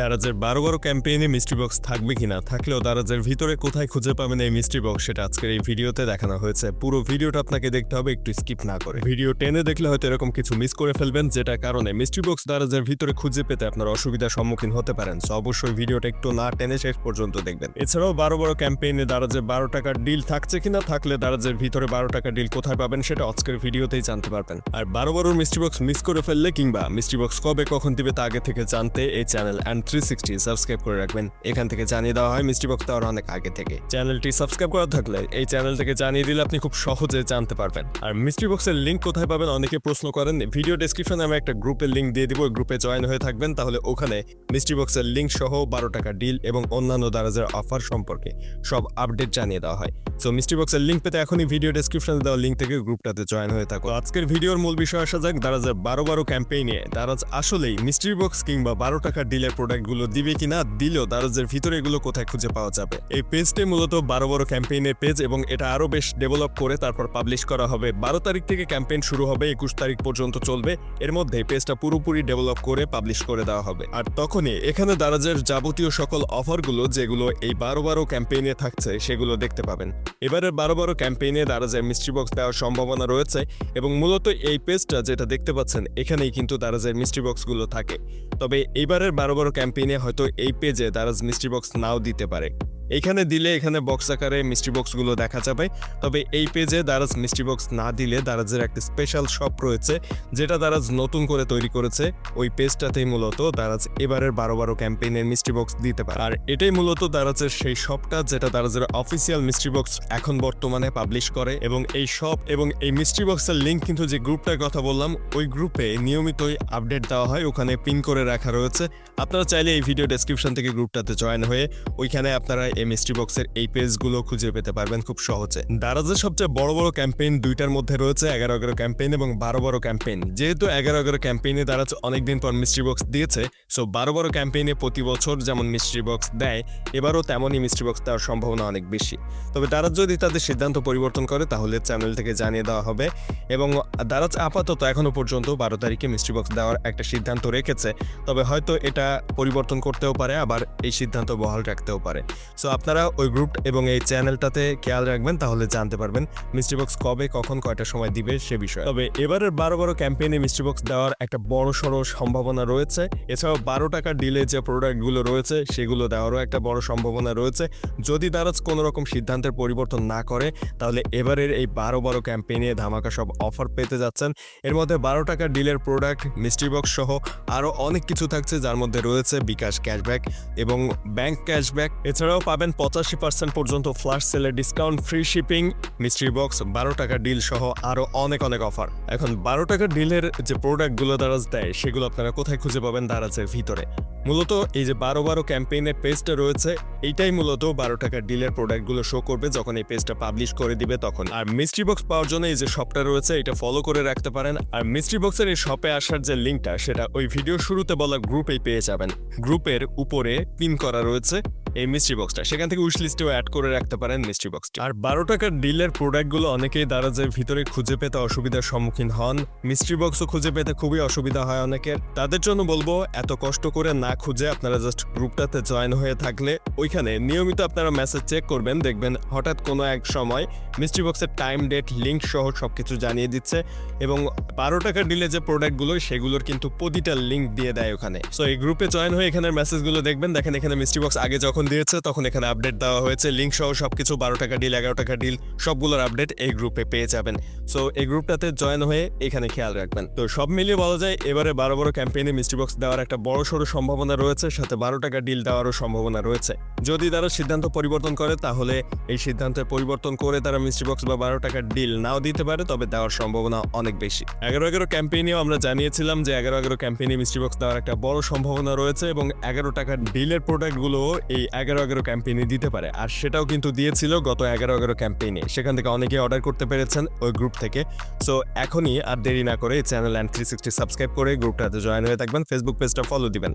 দারাজের বারো বারো ক্যাম্পেইনে মিস্ট্রি বক্স থাকবে কিনা থাকলেও দারাজের ভিতরে কোথায় খুঁজে পাবেন এই মিস্ট্রি বক্স সেটা আজকের এই ভিডিওতে দেখানো হয়েছে। পুরো ভিডিওটা আপনাকে দেখতে হবে, একটু স্কিপ না করে। ভিডিও টেনে দেখলে হয়তো এরকম কিছু মিস করে ফেলবেন, যেটা কারণে মিস্ট্রি বক্স দারাজের ভিতরে খুঁজে পেতে আপনার অসুবিধার সম্মুখীন হতে পারেন। সো অবশ্যই ভিডিওটা একটু না টেনে শেষ পর্যন্ত দেখবেন। এছাড়াও বারো বারো ক্যাম্পেইনে দারাজের বারো টাকার ডিল থাকছে কিনা থাকলে দারাজের ভিতরে বারো টাকার ডিল কোথায় পাবেন সেটা আজকের ভিডিওতেই জানতে পারবেন। আর বারো বারো মিস্ট্রি বক্স মিস করে ফেললে কিংবা মিস্ট্রি বক্স কবে কখন দিবে তা আগে থেকে জানতে এই channel and three sixty subscribe করে রাখবেন। এখান থেকে জানিয়ে দেওয়া হয়, মিষ্টি বক্স দেওয়ার অনেক আগে থেকে। চ্যানেলটি সাবস্ক্রাইব করা থাকলে এই চ্যানেল থেকে জানিয়ে দিলে আপনি খুব সহজে জানতে পারবেন। আর মিস্ট্রি বক্সের লিঙ্ক কোথায় পাবেন অনেকে প্রশ্ন করেন ভিডিও ডেসক্রিপশনে আমি একটা গ্রুপের লিঙ্ক দিয়ে দিব গ্রুপে জয়েন হয়ে থাকবেন, তাহলে ওখানে মিস্ট্রি বক্সের লিঙ্ক সহ বারো টাকা ডিল এবং অন্যান্য দারাজের অফার সম্পর্কে সব আপডেট জানিয়ে দেওয়া হয়। সো মিস্ট্রি বক্সের লিঙ্ক পেতে এখনই ভিডিও ডেসক্রিপশনে দেওয়া লিঙ্ক থেকে গ্রুপটাতে জয়েন হয়ে থাকো আজকের ভিডিওর মূল বিষয় আসা যাক, দারাজের বারো বারো ক্যাম্পেইনে দারাজ আসলেই মিস্ট্রি বক্স কিংবা বারো টাকা ডিলের প্রোডাক্টগুলো দিবে কিনা দিলেও দারাজের ভিতরে এগুলো কোথায় খুঁজে পাওয়া যাবে। এই পেজটাই মূলত বারো বারো ক্যাম্পেইনের পেজ এবং এটা আরও বেশ ডেভেলপ করে তারপর পাবলিশ করা হবে। বারো তারিখ থেকে ক্যাম্পেইন শুরু হবে, একুশ তারিখ পর্যন্ত চলবে। এর মধ্যে পেজটা পুরোপুরি ডেভেলপ করে পাবলিশ করে দেওয়া হবে। আর তখনই এখানে দারাজের যাবতীয় সকল অফারগুলো যেগুলো এই বারো বারো ক্যাম্পেইনে থাকছে সেগুলো দেখতে পাবেন। এবারের বারো বারো ক্যাম্পেইনে দারাজের মিস্ট্রি বক্স দেওয়ার সম্ভাবনা রয়েছে এবং মূলত এই পেজটা যেটা দেখতে পাচ্ছেন, এখানেই কিন্তু দারাজের মিস্ট্রি বক্সগুলো থাকে। তবে এবারের বারো বারো ক্যাম্পেইনে হয়তো এই পেজে দারাজ মিস্ট্রি বক্স নাও দিতে পারে। এখানে দিলে এখানে বক্স আকারে মিস্ট্রি বক্সগুলো দেখা যাবে। তবে এই পেজে দারাজ মিস্ট্রি বক্স না দিলে দারাজের একটা স্পেশাল শপ রয়েছে, যেটা দারাজ নতুন করে তৈরি করেছে। ওই পেজটাতেই মূলত দারাজ এবারের বারো বারো ক্যাম্পেইনের মিস্ট্রি বক্স দিতে পারে। আর এটাই মূলত দারাজের সেই শপটা যেটা দারাজের অফিসিয়াল মিস্ট্রি বক্স এখন বর্তমানে পাবলিশ করে। এবং এই শপ এবং এই মিস্ট্রি বক্সের লিঙ্ক কিন্তু যে গ্রুপটার কথা বললাম, ওই গ্রুপে নিয়মিতই আপডেট দেওয়া হয়। ওখানে পিন করে রাখা রয়েছে। আপনারা চাইলে এই ভিডিও ডেসক্রিপশন থেকে গ্রুপটাতে জয়েন হয়ে ওইখানে আপনারা এই মিস্ট্রি বক্সের এই পেজগুলো খুঁজে পেতে পারবেন খুব সহজে। দারাজের সবচেয়ে বড় বড় ক্যাম্পেইন দুইটার মধ্যে রয়েছে এগারো এগারো ক্যাম্পেইন এবং বারো বারো ক্যাম্পেইন যেহেতু এগারো এগারো ক্যাম্পেইনে দারাজ অনেকদিন পর মিস্ট্রি বক্স দিয়েছে সো বারো বারো ক্যাম্পেইনে প্রতি বছর যেমন মিস্ট্রি বক্স দেয়, এবারও তেমনই মিস্ট্রি বক্স দেওয়ার সম্ভাবনা অনেক বেশি। তবে দারাজ যদি তাদের সিদ্ধান্ত পরিবর্তন করে, তাহলে চ্যানেল থেকে জানিয়ে দেওয়া হবে এবং দারাজ আপাতত এখনও পর্যন্ত বারো তারিখে মিস্ট্রি বক্স দেওয়ার একটা সিদ্ধান্ত রেখেছে, তবে হয়তো এটা পরিবর্তন করতেও পারে, আবার এই সিদ্ধান্ত বহাল রাখতেও পারে। সো আপনারা ওই গ্রুপ এবং এই চ্যানেলটাতে খেয়াল রাখবেন, তাহলে জানতে পারবেন মিস্ট্রি বক্স কবে, কখন, কয়টা সময় দিবে সে বিষয়ে। তবে এবারের বারো বারো ক্যাম্পেইনে মিস্ট্রি বক্স দেওয়ার একটা বড় সড়ো সম্ভাবনা রয়েছে। এছাড়াও বারো টাকা ডিলে যে প্রোডাক্টগুলো রয়েছে, সেগুলো দেওয়ারও একটা বড় সম্ভাবনা রয়েছে। যদি দারাজ কোনো রকম সিদ্ধান্তের পরিবর্তন না করে, তাহলে এবারের এই বারো বারো ক্যাম্পেইনে ধামাকা সব অফার পেতে যাচ্ছেন। এর মধ্যে বারো টাকা ডিলের প্রোডাক্ট মিস্ট্রি বক্স সহ আরও অনেক কিছু থাকছে, যার মধ্যে রয়েছে বিকাশ ক্যাশব্যাক এবং ব্যাংক ক্যাশব্যাক। এছাড়াও পাবেন পঁচাশি পার্সেন্ট পর্যন্ত ফ্ল্যাশ সেলের discount free shipping mystery box বারো টাকা ডিল সহ আরও অনেক অনেক অফার এখন বারো টাকা ডিলের যে প্রোডাক্টগুলো দারাজ দেয়, সেগুলো আপনারা কোথায় খুঁজে পাবেন দারাজের ভিতরে? মূলত এই যে বারো বারো ক্যাম্পেইনের পেজটা রয়েছে, এইটাই মূলত বারো টাকার ডিলের প্রোডাক্টগুলো শো করবে যখন এই পেজটা পাবলিশ করে দিবে তখন। আর মিস্ট্রি বক্স পাওয়ার জন্য এই যে শপটা রয়েছে, এটা ফলো করে রাখতে পারেন। আর মিস্ট্রি বক্সের এই শপে আসার যে লিঙ্কটা সেটা ওই ভিডিও শুরুতে বলা গ্রুপেই পেয়ে যাবেন। গ্রুপের উপরে পিন করা রয়েছে। এই মিস্ট্রি বক্সটা সেখান থেকে উইশ লিস্টেও অ্যাড করে রাখতে পারেন মিস্ট্রি বক্সটি আর বারো টাকার ডিলের প্রোডাক্টগুলো অনেকেই দারাজের ভিতরে খুঁজে পেতে অসুবিধার সম্মুখীন হন মিস্ট্রি বক্সও খুঁজে পেতে খুবই অসুবিধা হয় অনেকের। তাদের জন্য বলব, এত কষ্ট করে না খুঁজে আপনারা জাস্ট গ্রুপটাতে জয়েন হয়ে থাকলে ওইখানে নিয়মিত আপনারা মেসেজ চেক করবেন, দেখবেন হঠাৎ কোনো এক সময় মিস্ট্রি বক্সের টাইম ডেট লিঙ্ক সহ সবকিছু জানিয়ে দিচ্ছে এবং বারো টাকার ডিলে যে প্রোডাক্টগুলো সেগুলোর কিন্তু প্রতিটা লিঙ্ক দিয়ে দেয় ওখানে। সো এই গ্রুপে জয়েন হয়ে এখানের মেসেজগুলো দেখবেন, দেখেন এখানে মিস্ট্রি বক্স আগে যখন দিয়েছে, তখন এখানে আপডেট দেওয়া হয়েছে। লিঙ্ক সহ সব কিছু বারো টাকা ডিল এগারো টাকা ডিল সবগুলোর আপডেট এই গ্রুপে পেয়ে যাবেন। সো এই গ্রুপটাতে জয়েন হয়ে এখানে খেয়াল রাখবেন। তো সব মিলিয়ে বলা যায়, এবারে বারো বড় ক্যাম্পেইনে মিস্ট্রি বক্স দেওয়ার একটা বড় সড়ো সম্ভাবনা রয়েছে, সাথে বারো টাকা ডিল দেওয়ারও সম্ভাবনা রয়েছে। যদি তারা সিদ্ধান্ত পরিবর্তন করে, তাহলে এই সিদ্ধান্তের পরিবর্তন করে তারা মিস্ট্রি বক্স বা বারো টাকার ডিল নাও দিতে পারে, তবে দেওয়ার সম্ভাবনা অনেক বেশি। এগারো এগারো ক্যাম্পেইনেও আমরা জানিয়েছিলাম যে এগারো এগারো ক্যাম্পেইনে মিস্ট্রি বক্স দেওয়ার একটা বড় সম্ভাবনা রয়েছে এবং এগারো টাকার ডিলের প্রোডাক্টগুলো এই এগারো এগারো ক্যাম্পেইনে দিতে পারে। আর সেটাও কিন্তু দিয়েছিল গত এগারো এগারো ক্যাম্পেইনে সেখান থেকে অনেকে অর্ডার করতে পেরেছেন ওই গ্রুপ থেকে। সো এখনই আর দেরি না করে channel and three sixty subscribe করে গ্রুপটাতে জয়েন হয়ে থাকবেন ফেসবুক পেজটা ফলো দিবেন।